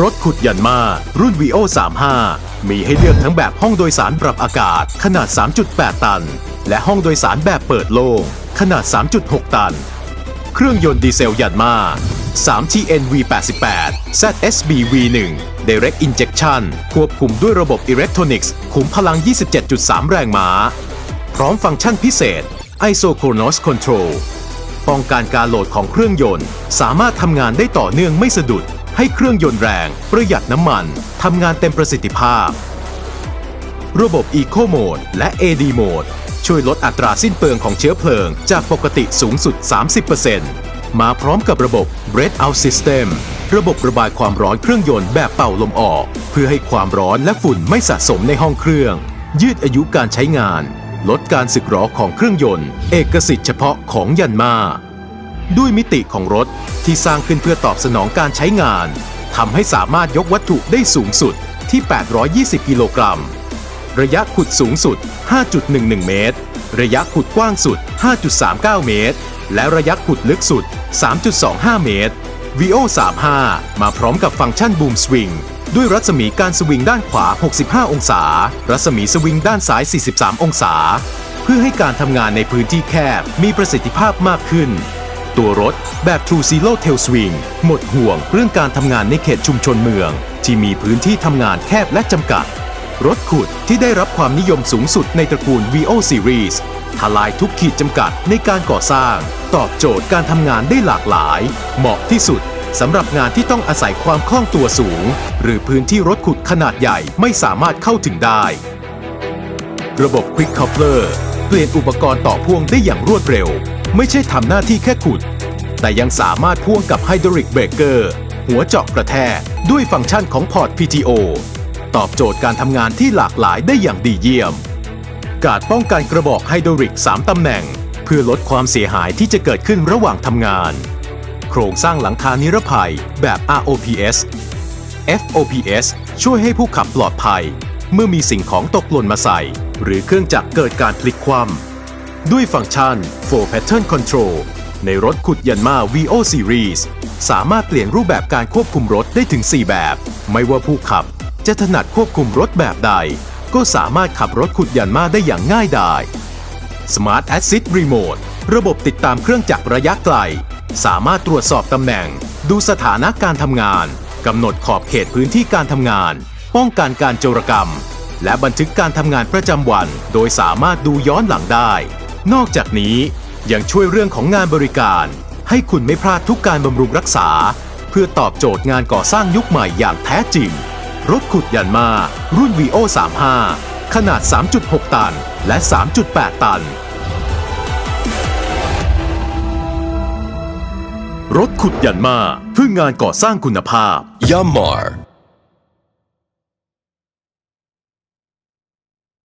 รถขุดยันมา รุ่น VO 35 มีให้เลือกทั้งแบบห้องโดยสารปรับอากาศขนาด 3.8 ตัน และห้องโดยสารแบบเปิดโล่งขนาด 3.6 ตัน เครื่องยนต์ดีเซลยันมา 3TN V88 ZSB V1 Direct Injection ควบคุมด้วยระบบอิเล็กทรอนิกส์ขุมพลัง 27.3 แรงม้า พร้อมฟังก์ชันพิเศษ Isochronous Control ป้องกันการโหลดของเครื่องยนต์ สามารถทำงานได้ต่อเนื่องไม่สะดุด ให้เครื่องยนต์แรง ประหยัดน้ำมัน ทำงานเต็มประสิทธิภาพ ระบบ Eco Mode และ AD Mode ช่วยลดอัตราสิ้นเปลืองของเชื้อเพลิง จากปกติสูงสุด 30%มาพร้อมกับระบบ Breath Out System ระบบระบายความร้อนเครื่องยนต์แบบเป่าลมออก เพื่อให้ความร้อนและฝุ่นไม่สะสมในห้องเครื่อง ยืดอายุการใช้งาน ลดการสึกหรอของเครื่องยนต์ เอกสิทธิ์เฉพาะของยันมา ด้วยมิติของรถที่สร้างขึ้นเพื่อตอบสนองการใช้งานทำให้สามารถยกวัตถุได้สูงสุดที่ 820 กิโลกรัม ระยะขุดสูงสุด 5.11 เมตร ระยะขุดกว้างสุด 5.39 เมตร และระยะขุดลึกสุด 3.25 เมตร VO 35มาพร้อมกับฟังก์ชันบูมสวิงด้วยรัศมีการสวิงด้านขวา 65 องศา รัศมีสวิงด้านซ้าย 43 องศา เพื่อให้การทำงานในพื้นที่แคบมีประสิทธิภาพมากขึ้น ตัวรถ แบบ True Zero Tail Swing หมดห่วงเรื่องการทำงานในเขตชุมชนเมือง ที่มีพื้นที่ทำงานแคบและจำกัด รถขุดที่ได้รับความนิยมสูงสุดในตระกูล VO Series ทลายทุกขีดจำกัดในการก่อสร้าง ตอบโจทย์การทำงานได้หลากหลาย เหมาะที่สุดสำหรับงานที่ต้องอาศัยความคล่องตัวสูง หรือพื้นที่รถขุดขนาดใหญ่ไม่สามารถเข้าถึงได้ ระบบ Quick Coupler เปลี่ยนอุปกรณ์ต่อพ่วงได้อย่างรวดเร็ว ไม่ใช่ทำหน้าที่แค่ขุด แต่ยังสามารถพ่วงกับ Hydraulic Breaker หัวเจาะกระแทกด้วยฟังก์ชันของพอร์ต PTO ตอบโจทย์การทำงานที่หลากหลายได้อย่างดีเยี่ยม การป้องกันกระบอกไฮดรอลิก 3 ตำแหน่ง เพื่อลดความเสียหายที่จะเกิดขึ้นระหว่างทำงาน โครงสร้างหลังคานิรภัยแบบ ROPS FOPS ช่วยให้ผู้ขับปลอดภัย เมื่อมีสิ่งของตกหล่นมาใส่ หรือเครื่องจักรเกิดการพลิกคว่ำด้วยฟังก์ชัน4 Pattern Control ในรถขุดยันมา VO Series สามารถเปลี่ยนรูปแบบการควบคุมรถได้ถึง 4 แบบ ไม่ว่าผู้ขับจะถนัดควบคุมรถแบบใด ก็สามารถขับรถขุดยันมาได้อย่างง่ายดาย Smart Assist Remote ระบบติดตามเครื่องจักรระยะไกล สามารถตรวจสอบตำแหน่ง ดูสถานะการทำงานกำหนดขอบเขตพื้นที่การทำงาน ป้องกันการโจรกรรม และบันทึกการทำงานประจำวัน โดยสามารถดูย้อนหลังได้ นอกจากนี้ยังช่วยเรื่องของงานบริการ ให้คุณไม่พลาดทุกการบำรุงรักษา เพื่อตอบโจทย์งานก่อสร้างยุคใหม่อย่างแท้จริง รถขุดยันมา รุ่น VO 35ขนาด 3.6 ตัน และ 3.8 ตัน รถขุดยันมาเพื่องานก่อสร้างคุณภาพ Yammar